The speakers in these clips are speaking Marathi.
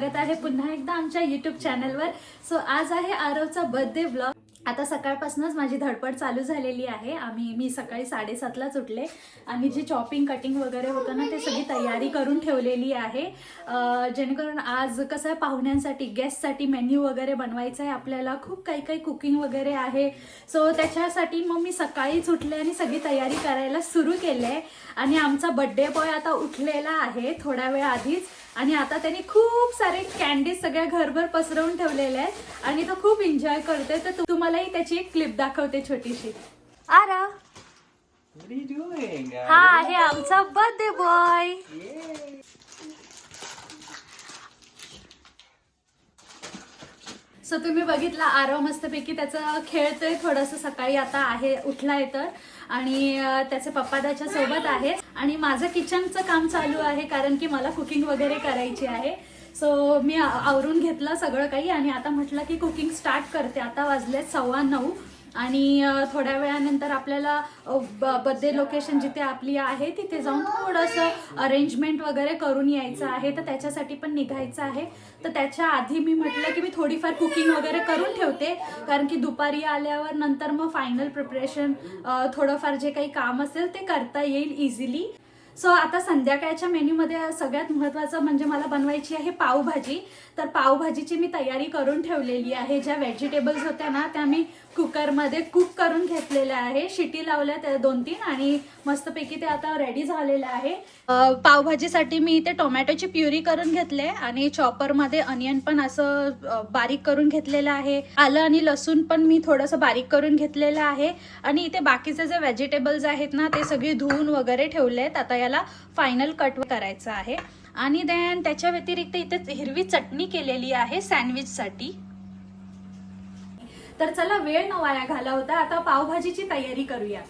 स्वागत आहे पुन्हा एकदा आमच्या युट्यूब चॅनलवर सो आज आहे आरवचा बर्थडे ब्लॉग आता सकाळपासूनच माझी धडपड चालू झालेली आहे. आम्ही मी सकाळी साडेसातलाच उठले. आणि जे चॉपिंग कटिंग वगैरे होतं ना ते सगळी तयारी करून ठेवलेली आहे. जेणेकरून आज कसं आहे पाहुण्यांसाठी गेस्टसाठी मेन्यू वगैरे बनवायचं आहे. आपल्याला खूप काही काही कुकिंग वगैरे आहे. सो त्याच्यासाठी मग मी सकाळीच उठले आणि सगळी तयारी करायला सुरू केली आहे. आणि आमचा बड्डे बॉय आता उठलेला आहे थोड्या वेळ आधीच आणि आता त्यांनी खूप सारे कॅन्डीज सगळ्या घरभर पसरवून ठेवलेले आहेत. आणि तो खूप एन्जॉय करतोय. तर तु- तुम्हालाही त्याची एक क्लिप दाखवते छोटीशी. आरा. हा आहे आमचा बर्थडे बॉय सो तुम्ही बघितला आरव मस्तपैकी त्याचं खेळतोय थोडंसं सकाळी. आता आहे उठलाय तर. आणि त्याचे पप्पा त्याच्या सोबत आहे. आणि माझं किचनचं काम चालू आहे कारण की मला कुकिंग वगैरे करायची आहे. सो मी आवरून घेतलं सगळं काही. आणि आता म्हटलं की कुकिंग स्टार्ट करते. आता वाजले सव्वा नऊ. आणि थोड्या वेळानंतर आपल्याला बर्थडे लोकेशन जिथे आपली आहे तिथे जाऊन थोडंसं अरेंजमेंट वगैरे करून यायचं आहे. तर त्याच्यासाठी पण निघायचं आहे. तर त्याच्या आधी मी म्हटलं की मी थोडीफार कुकिंग वगैरे करून ठेवते. कारण की दुपारी आल्यावर नंतर मग फायनल प्रिपरेशन थोडंफार जे काही काम असेल ते करता येईल इझिली सो आता संध्याकाळच्या मेन्यूमध्ये सगळ्यात महत्त्वाचं म्हणजे मला बनवायची आहे पावभाजी. तर पावभाजीची मी तयारी करून ठेवलेली आहे. ज्या व्हेजिटेबल्स होत्या ना त्या मी कुकरमध्ये कुक करून घेतलेलं आहे. शिटी लावल्या त्या दोन तीन आणि मस्तपैकी ते आता रेडी झालेलं आहे. पावभाजीसाठी मी इथे टोमॅटोची प्युरी करून घेतले आणि चॉपरमध्ये अनियन पण असं बारीक करून घेतलेलं आहे. आलं आणि लसूण पण मी थोडंसं बारीक करून घेतलेलं आहे. आणि इथे बाकीचे जे व्हेजिटेबल्स आहेत ना ते सगळे धुवून वगैरे ठेवले आहेत आता याला फायनल कट करायचं आहे. आणि देन त्याच्या व्यतिरिक्त इथे हिरवी चटणी केलेली आहे सँडविचसाठी तर चला वेळ न वाया घालवता आता पावभाजीची तयारी करूया.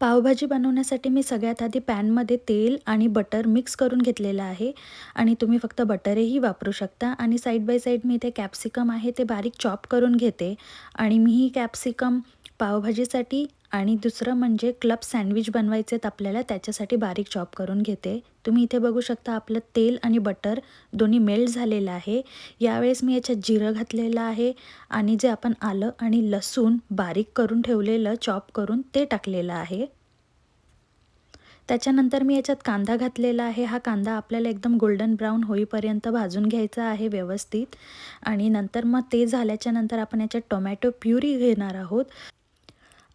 पावभाजी बनवण्यासाठी मी सगळ्यात आधी पॅनमध्ये तेल आणि बटर मिक्स करून घेतलेलं आहे आणि तुम्ही फक्त बटरही वापरू शकता आणि साईड बाय साईड मी इथे कॅप्सिकम आहे ते बारीक चॉप करून घेते आणि मी ही कॅप्सिकम पावभाजीसाठी आणि दुसरं म्हणजे क्लब सँडविच बनवायचे आहेत आपल्याला त्याच्यासाठी बारीक चॉप करून घेते. तुम्ही इथे बघू शकता आपलं तेल आणि बटर दोन्ही मेल्ट झालेलं आहे. यावेळेस मी याच्यात जिरं घातलेलं आहे आणि जे आपण आलं आणि लसूण बारीक करून ठेवलेलं चॉप करून ते टाकलेलं आहे. त्याच्यानंतर मी याच्यात कांदा घातलेला आहे. हा कांदा आपल्याला एकदम गोल्डन ब्राऊन होईपर्यंत भाजून घ्यायचा आहे व्यवस्थित. आणि नंतर मग ते झाल्याच्यानंतर आपण याच्यात टोमॅटो प्युरी घेणार आहोत.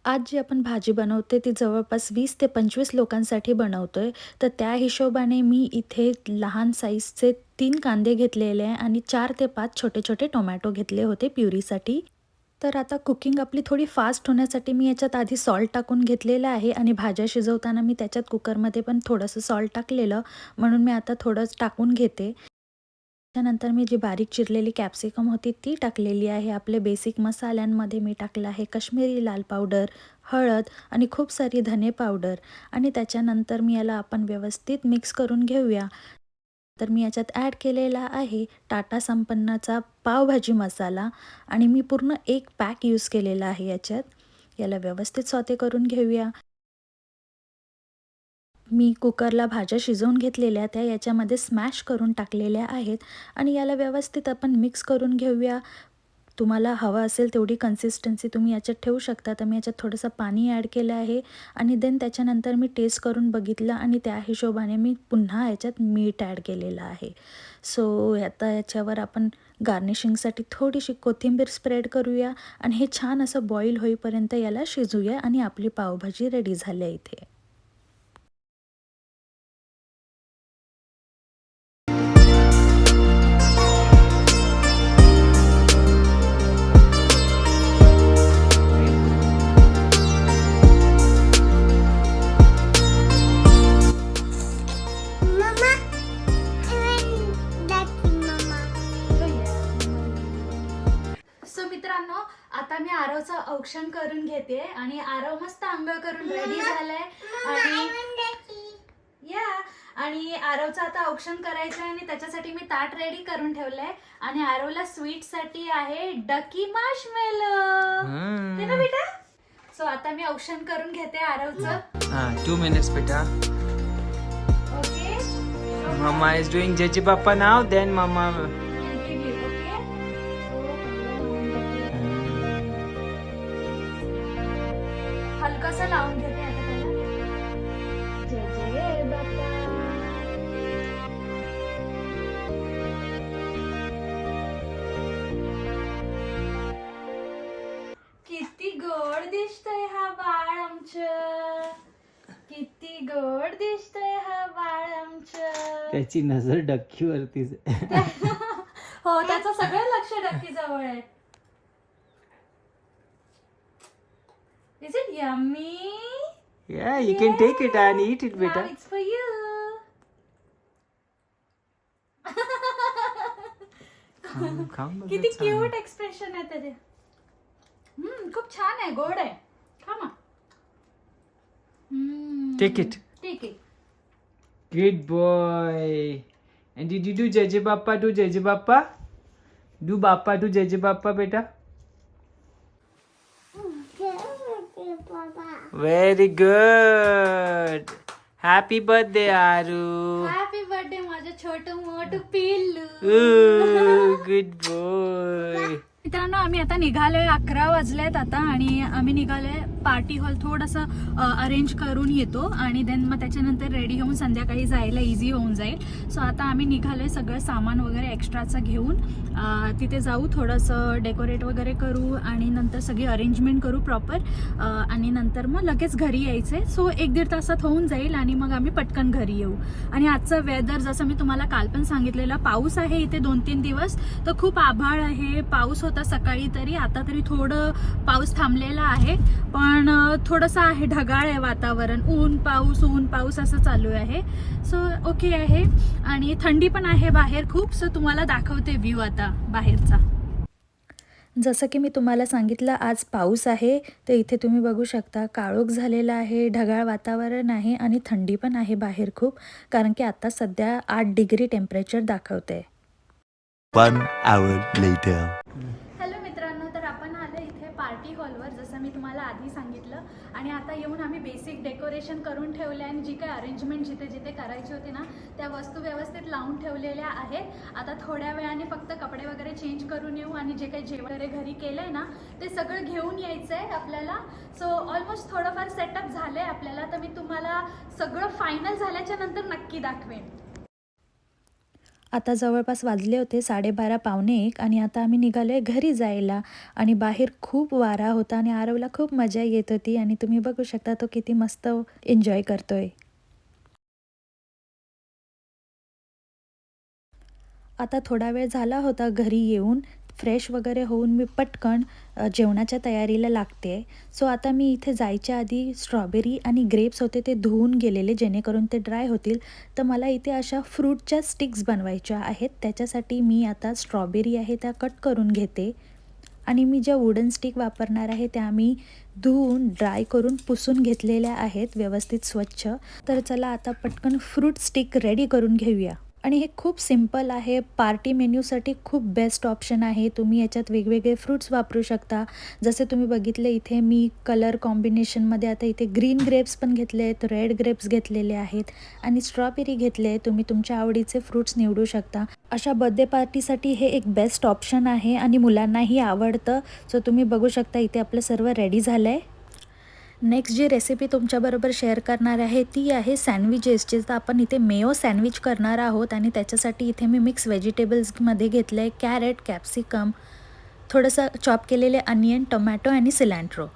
आज जी आपण भाजी बनवते ती जवळपास वीस ते पंचवीस लोकांसाठी बनवतो आहे तर त्या हिशोबाने मी इथे लहान साईजचे तीन कांदे घेतलेले आहे आणि चार ते पाच छोटे छोटे टोमॅटो घेतले होते प्युरीसाठी. तर आता कुकिंग आपली थोडी फास्ट होण्यासाठी मी याच्यात आधी सॉल्ट टाकून घेतलेलं आहे आणि भाज्या शिजवताना मी त्याच्यात कुकरमध्ये पण थोडंसं सॉल्ट टाकलेलं म्हणून मी आता थोडंच टाकून घेते. त्यानंतर मी जी बारीक चिरलेली कॅप्सिकम होती ती टाकलेली आहे. आपले बेसिक मसाल्यांमध्ये मी टाकलं आहे कश्मीरी लाल पावडर हळद आणि खूप सारी धने पावडर आणि त्याच्यानंतर मी याला आपण व्यवस्थित मिक्स करून घेऊया. तर मी याच्यात ॲड केलेला आहे टाटा संपन्नाचा पावभाजी मसाला. आणि मी पूर्ण एक पॅक यूज केलेला आहे याच्यात. याला व्यवस्थित स्वते करून घेऊया. मी कुकरला भाज्या शिजवून घेतलेल्या त्या याच्यामध्ये स्मॅश करून टाकलेल्या आहेत आणि याला व्यवस्थित आपण मिक्स करून घेऊया. तुम्हाला हवं असेल तेवढी कन्सिस्टन्सी तुम्ही याच्यात ठेवू शकता. तर मी याच्यात थोडंसं पाणी ॲड केलं आहे आणि देन त्याच्यानंतर मी टेस्ट करून बघितलं आणि त्या हिशोबाने मी पुन्हा याच्यात मीठ ॲड केलेलं आहे. सो आता याच्यावर आपण गार्निशिंगसाठी थोडीशी कोथिंबीर स्प्रेड करूया आणि हे छान असं बॉईल होईपर्यंत याला शिजूया आणि आपली पावभाजी रेडी झाली आहे इथे. मी आरवचं औक्षण करून घेते आणि आरव मस्त आंघोळ करून रेडी झालाय. आणि. या. आणि आरवचं आता औक्षण करायचं आहे आणि त्याच्यासाठी मी ताट रेडी करून ठेवलंय. आणि आरवला स्वीटसाठी आहे डकी ना बेटा? सो आता मी औक्षण करून घेते आरवचं two minutes, beta. Okay Mama is doing. Jeji Papa now, then Mama. आमचं. किती गोड दिसतोय हा बाळ आमचं. त्याची नजर डक्कीवरतीच हो त्याचं सगळं लक्ष डक्की जवळ आहे. Is it yummy Yeah, you can take it and eat it, you. खाऊन खाऊन बघ किती छान. क्यूट एक्सप्रेशन आहे त्याचे. हम्म खूप छान आहे गोड आहे. खा हम्म, Take it. ठीक आहे Good boy. And did you do Jeje Bappa? Do Jeje Bappa? Do Bappa do Jeje Bappa, beta? Very good. Happy birthday, Aru. Happy birthday माझं छोट मोठ पिल्लू good boy. मित्रांनो आम्ही आता निघालोय अकरा वाजलेत आता आणि आम्ही निघालोय पार्टी हॉल थोडंसं अरेंज करून येतो आणि देन मग त्याच्यानंतर रेडी होऊन संध्याकाळी जायला इझी होऊन जाईल. सो आता आम्ही निघालोय सगळं सामान वगैरे एक्स्ट्राचं घेऊन. तिथे जाऊ थोडंसं डेकोरेट वगैरे करू आणि नंतर सगळी अरेंजमेंट करू प्रॉपर आणि नंतर मग लगेच घरी यायचे सो एक दीड तासात होऊन जाईल आणि मग आम्ही पटकन घरी येऊ. आणि आजचं वेदर जसं मी तुम्हाला काल पण सांगितलेलं पाऊस आहे इथे दोन तीन दिवस. तर खूप आभाळ आहे. पाऊस होता सकाळी तरी आता तरी थोडं पाऊस थांबलेला आहे. पण थोडंसं आहे ढगाळ आहे वातावरण. ऊन पाऊस ऊन पाऊस असं चालू आहे. सो ओके आहे. आणि थंडी पण आहे बाहेर खूप. सो तुम्हाला दाखवते व्ह्यू आता बाहेरचा. जसं की मी तुम्हाला सांगितलं आज पाऊस आहे. तर इथे तुम्ही बघू शकता काळोख झालेला आहे ढगाळ वातावरण आहे आणि थंडी पण आहे बाहेर खूप. कारण की आता सध्या आठ डिग्री टेम्परेचर दाखवते One hour later. हॅलो मित्रांनो तर आपण आलो इथे पार्टी हॉलवर जसं मी तुम्हाला आधी सांगितलं आणि आता येऊन आम्ही बेसिक डेकोरेशन करून ठेवले आणि जी काही अरेंजमेंट जिथे जिथे करायची होती ना त्या वस्तू व्यवस्थित लावून ठेवलेल्या आहेत. आता थोड्या वेळाने फक्त कपडे वगैरे चेंज करून येऊ आणि जे काही जेवण वगैरे घरी केलं आहे ना ते सगळं घेऊन यायचं आहे आपल्याला. सो ऑलमोस्ट थोडंफार सेटअप झालं आहे आपल्याला. तर मी तुम्हाला सगळं फायनल झाल्याच्यानंतर नक्की दाखवेन. आता जवळपास वाजले होते साडेबारा पावणे एक आणि आता आम्ही निघालो आहे घरी जायला. आणि बाहेर खूप वारा होता आणि आरवला खूप मजा येत होती आणि तुम्ही बघू शकता तो किती मस्त एन्जॉय करतोय. आता थोडा वेळ झाला होता घरी येऊन. फ्रेश वगैरे होऊन मी पटकन जेवणाच्या तयारीला लागते. सो आता मी इथे जायच्या आधी स्ट्रॉबेरी आणि ग्रेप्स होते ते धुवून गेलेले जेणेकरून ते ड्राय होतील. तर मला इथे अशा फ्रूटच्या स्टिक्स बनवायच्या आहेत. त्याच्यासाठी मी आता स्ट्रॉबेरी आहे त्या कट करून घेते. आणि मी ज्या वुडन स्टिक वापरणार आहे त्या मी धुवून ड्राय करून पुसून घेतलेल्या आहेत व्यवस्थित स्वच्छ. तर चला आता पटकन फ्रूट स्टिक रेडी करून घेऊया. आणि हे खूप सिंपल आहे. पार्टी मेन्यूसाठी खूप बेस्ट ऑप्शन आहे. तुम्ही याच्यात वेगवेगळे फ्रूट्स वापरू शकता. जसे तुम्ही बघितले इथे मी कलर कॉम्बिनेशनमध्ये आता इथे ग्रीन ग्रेप्स पण घेतले आहेत रेड ग्रेप्स घेतलेले आहेत आणि स्ट्रॉबेरी घेतले आहे तुम्ही तुमच्या आवडीचे फ्रूट्स निवडू शकता. अशा बर्थडे पार्टीसाठी हे एक बेस्ट ऑप्शन आहे आणि मुलांनाही आवडतं. सो तुम्ही बघू शकता इथे आपलं सर्व रेडी झालं आहे नेक्स्ट जी रेसिपी तुमच्याबरोबर शेअर करणार आहे ती आहे सँडविचेसची तर आपण इथे मेयो सँडविच करणार आहोत आणि त्याच्यासाठी इथे मी मिक्स व्हेजिटेबल्समध्ये घेतलं आहे कॅरेट कॅप्सिकम थोडंसं चॉप केलेले अनियन टोमॅटो आणि सिलँट्रो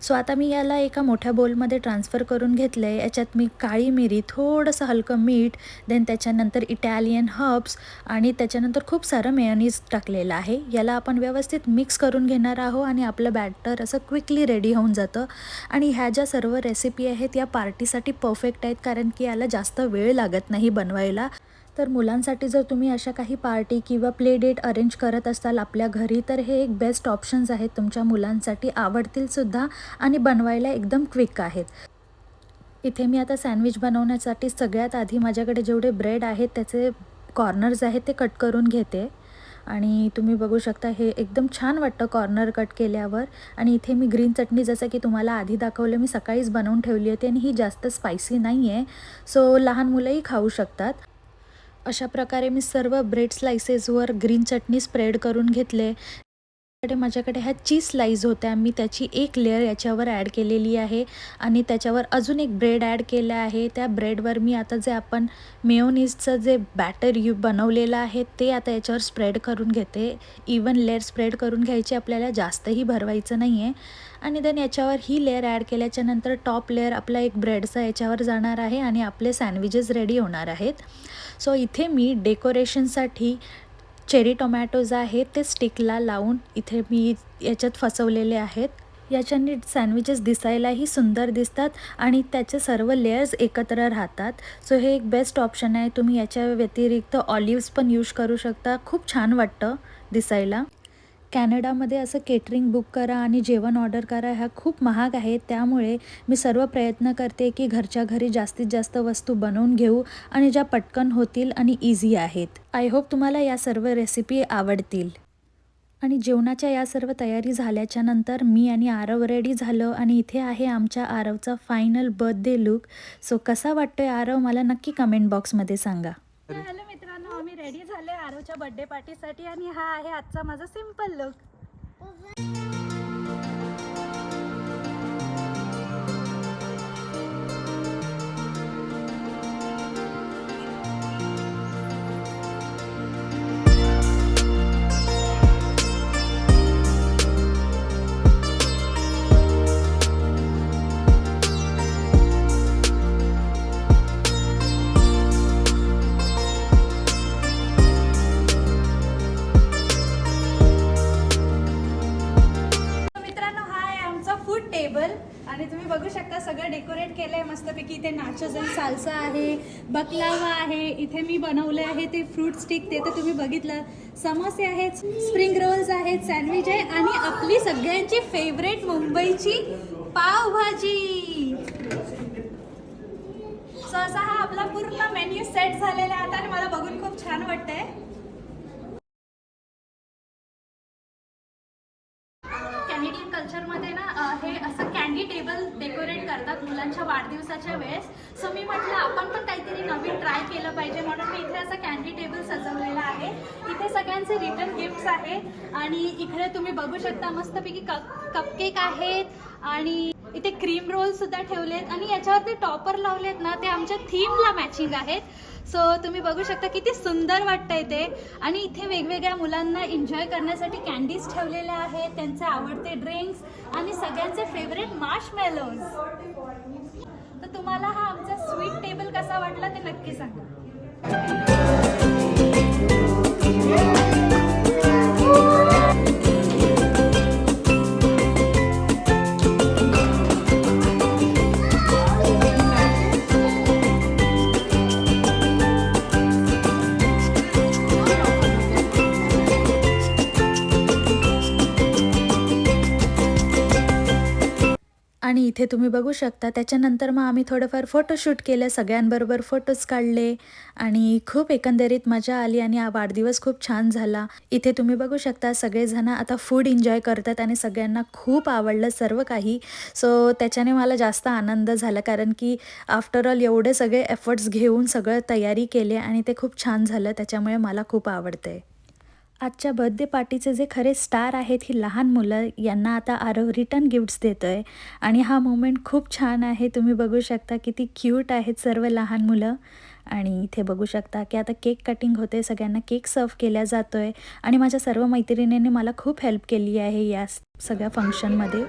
सो आता मी याला एका मोठ्या बोलमध्ये ट्रान्सफर करून घेतलं आहे याच्यात मी काळी मिरी थोडंसं हलकं मीठ देन त्याच्यानंतर इटॅलियन हर्ब्स आणि त्याच्यानंतर खूप सारं मेयोनीज टाकलेलं आहे. याला आपण व्यवस्थित मिक्स करून घेणार आहोत आणि आपलं बॅटर असं क्विकली रेडी होऊन जातं. आणि ह्या ज्या सर्व रेसिपी आहेत या पार्टीसाठी परफेक्ट आहेत कारण की याला जास्त वेळ लागत नाही बनवायला. तर मुलांसाठी जर तुम्ही अशा काही पार्टी किंवा प्ले डेट अरेंज करत असाल आपल्या घरी तर हे एक बेस्ट ऑप्शन्स आहेत तुमच्या मुलांसाठी. आवडतील सुद्धा आणि बनवायला एकदम क्विक आहेत. इथे मी आता सँडविच बनवण्यासाठी सगळ्यात आधी माझ्याकडे जेवढे ब्रेड आहेत त्याचे कॉर्नर्स आहेत ते कट करून घेते. आणि तुम्ही बघू शकता हे एकदम छान वाटतं कॉर्नर कट केल्यावर. आणि इथे मी ग्रीन चटणी जसं की तुम्हाला आधी दाखवलं मी सकाळीच बनवून ठेवली होती आणि ही जास्त स्पायसी नाही आहे सो लहान मुलंही खाऊ शकतात. अशा प्रकारे मी सर्व ब्रेड स्लायसेसवर ग्रीन चटणी स्प्रेड करून घेतले. कडे माझ्याकडे ह्या चीज स्लाईज होत्या. मी त्याची एक लेअर याच्यावर ॲड केलेली आहे. आणि त्याच्यावर अजून एक ब्रेड ॲड केलं आहे. त्या ब्रेडवर मी आता जे आपण मेयोनीजचं जे बॅटर यू बनवलेलं आहे ते आता याच्यावर स्प्रेड करून घेते. इवन लेअर स्प्रेड करून घ्यायची आपल्याला जास्तही भरवायचं नाही आहे आणि देन याच्यावर ही लेअर ॲड केल्याच्यानंतर टॉप लेअर आपला एक ब्रेडचा याच्यावर जाणार आहे आणि आपले सँडविचेस रेडी होणार आहेत. सो इथे मी डेकोरेशनसाठी चेरी टोमॅटोज आहेत ते स्टिकला लावून इथे मी याच्यात फसवलेले आहेत. याच्याने सँडविचेस दिसायलाही सुंदर दिसतात आणि त्याचे सर्व लेयर्स एकत्र राहतात. सो हे एक बेस्ट ऑप्शन आहे. तुम्ही याच्या व्यतिरिक्त ऑलिव्स पण यूज करू शकता. खूप छान वाटतं दिसायला. कॅनडामध्ये असं केटरिंग बुक करा आणि जेवण ऑर्डर करा ह्या खूप महाग आहे त्यामुळे मी सर्व प्रयत्न करते की घरच्या घरी जास्तीत जास्त वस्तू बनवून घेऊ आणि ज्या पटकन होतील आणि इझी आहेत. आय होप तुम्हाला या सर्व रेसिपी आवडतील. आणि जेवणाच्या या सर्व तयारी झाल्याच्यानंतर मी आणि आरव रेडी झालो आणि इथे आहे आमच्या आरवचा फायनल बर्थडे लुक सो कसा वाटतोय आरव? मला नक्की कमेंट बॉक्समध्ये सांगा. हॅलो रेडी झाले आरोच्या बर्थडे पार्टीसाठी आणि हा आहे आजचा माझा सिंपल लुक बकलावा आहे इथे मी बनवले आहे ते फ्रूट स्टिक ते तर तुम्ही बघितलं. समोसे आहेत स्प्रिंग रोल्स आहेत सँडविच आहे आणि आपली सगळ्यांची फेवरेट मुंबईची पावभाजी. सो असा हा आपला पूर्ण मेन्यू सेट झालेला आहे आता आणि मला बघून खूप छान वाटतंय. कॅनेडियन कल्चरमध्ये ना हे असं कॅन्डी टेबल डेकोरेट करतात मुलांच्या वाढदिवसाच्या वेळेस. सो मी म्हटलं आपण पण काहीतरी नवीन ट्राय केलं पाहिजे म्हणून मी इथे असं कॅन्डी टेबल सजवलेलं आहे. इथे सगळ्यांचे रिटर्न गिफ्ट्स आहे आणि इकडे तुम्ही बघू शकता मस्तपैकी कप कपकेक आहेत. आणि इथे क्रीम रोल सुद्धा ठेवलेत. आणि याच्यावरती टॉपर लावलेत ना ते आमच्या थीमला मॅचिंग आहेत. सो तुम्ही बघू शकता किती सुंदर वाटतंय ते. आणि इथे वेगवेगळ्या मुलांना एन्जॉय करण्यासाठी कॅन्डीज ठेवलेल्या आहेत. त्यांचे आवडते ड्रिंक्स आणि सगळ्यांचे फेवरेट मार्श मेलोज तर तुम्हाला हा आमचा स्वीट टेबल कसा वाटला ते नक्की सांगा. इथे तुम्ही बघू शकता. त्याच्यानंतर मग आम्ही थोडंफार फोटोशूट केलं सगळ्यांबरोबर फोटोज काढले आणि खूप एकंदरीत मजा आली आणि हा वाढदिवस खूप छान झाला. इथे तुम्ही बघू शकता सगळेजण आता फूड एन्जॉय करतात आणि सगळ्यांना खूप आवडलं सर्व काही. सो त्याच्याने मला जास्त आनंद झाला कारण की आफ्टर ऑल एवढे सगळे एफर्ट्स घेऊन सगळं तयारी केले आणि ते खूप छान झालं. त्याच्यामुळे मला खूप आवडते आजच्या बर्थडे पार्टीचे जे खरे स्टार आहेत ही लहान मुलं यांना आता आरव रिटर्न गिफ्ट्स देतो आहे आणि हा मोमेंट खूप छान आहे. तुम्ही बघू शकता किती क्यूट आहेत सर्व लहान मुलं. आणि इथे बघू शकता की आता केक कटिंग होते सगळ्यांना केक सर्व केला जातो आहे आणि माझ्या सर्व मैत्रिणींनी मला खूप हेल्प केली आहे या सगळ्या फंक्शनमध्ये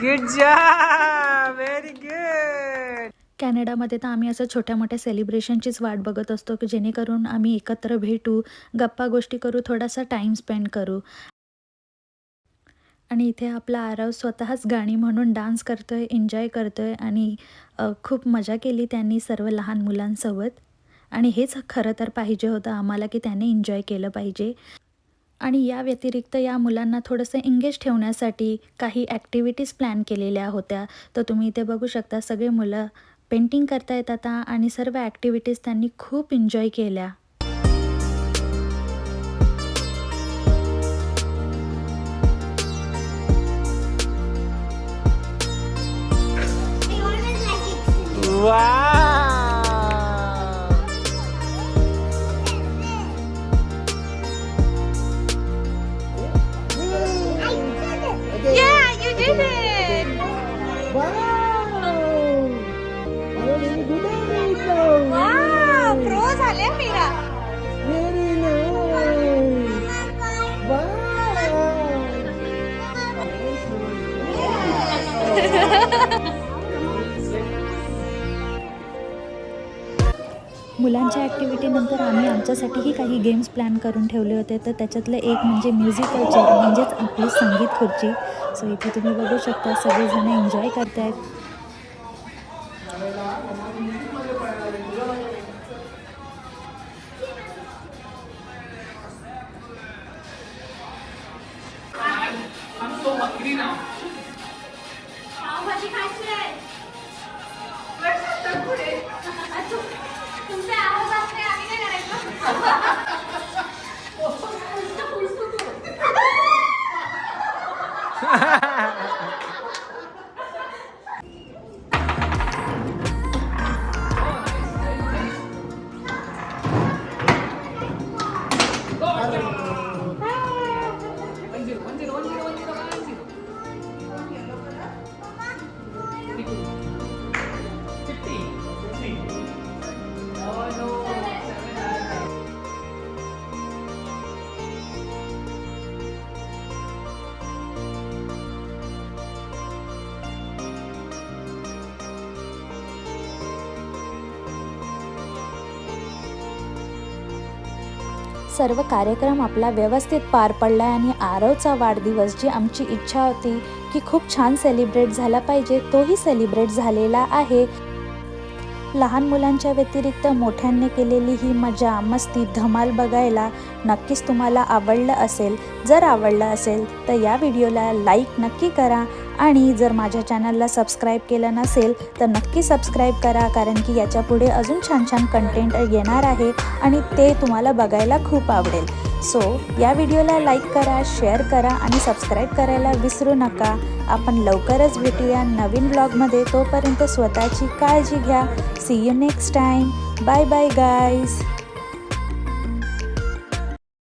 गुड जॉब व्हेरी गुड कॅनडामध्ये तर आम्ही असं छोट्या मोठ्या सेलिब्रेशनचीच वाट बघत असतो की जेणेकरून आम्ही एकत्र भेटू गप्पा गोष्टी करू थोडासा टाईम स्पेंड करू. आणि इथे आपला आरव स्वतःच गाणी म्हणून डान्स करतो आहे एन्जॉय करतो आहे आणि खूप मजा केली त्यांनी सर्व लहान मुलांसोबत. आणि हेच खरं तर पाहिजे होतं आम्हाला की त्याने एन्जॉय केलं पाहिजे. आणि या व्यतिरिक्त या मुलांना थोडंसं एंगेज ठेवण्यासाठी काही ॲक्टिव्हिटीज प्लॅन केलेल्या होत्या. तर तुम्ही इथे बघू शकता सगळे मुलं पेंटिंग करता येत आता आणि सर्व ॲक्टिव्हिटीज त्यांनी खूप एन्जॉय केल्या. वा मुलांच्या ॲक्टिव्हिटीनंतर आम्ही आमच्यासाठीही काही गेम्स प्लॅन करून ठेवले होते. तर त्याच्यातलं एक म्हणजे म्युझिकल चेअर म्हणजेच आपली संगीत खुर्ची. सो इथे तुम्ही बघू शकता सगळेजण एन्जॉय करतायत. पावभाजी खायची आहे. काय करायचं सर्व कार्यक्रम आपला व्यवस्थित पार पडला आणि आरवचा वाढदिवस जी आमची इच्छा होती की खूप छान सेलिब्रेट झाला पाहिजे तोही सेलिब्रेट झालेला आहे. लहान मुलांच्या व्यतिरिक्त मोठ्यांनी केलेली ही मजा मस्ती धमाल बघायला नक्कीच तुम्हाला आवडलं असेल. जर आवडलं असेल तर या व्हिडिओला लाईक नक्की करा आणि जर माझ्या चॅनलला सबस्क्राईब केलं नसेल तर नक्की सबस्क्राईब करा कारण की याच्यापुढे अजून छान छान कंटेंट येणार आहे आणि ते तुम्हाला बघायला खूप आवडेल. सो या व्हिडिओला लाईक करा शेअर करा आणि सबस्क्राईब करायला विसरू नका. आपण लवकरच भेटूया नवीन ब्लॉगमध्ये तोपर्यंत स्वतःची काळजी घ्या. See you next time bye bye guys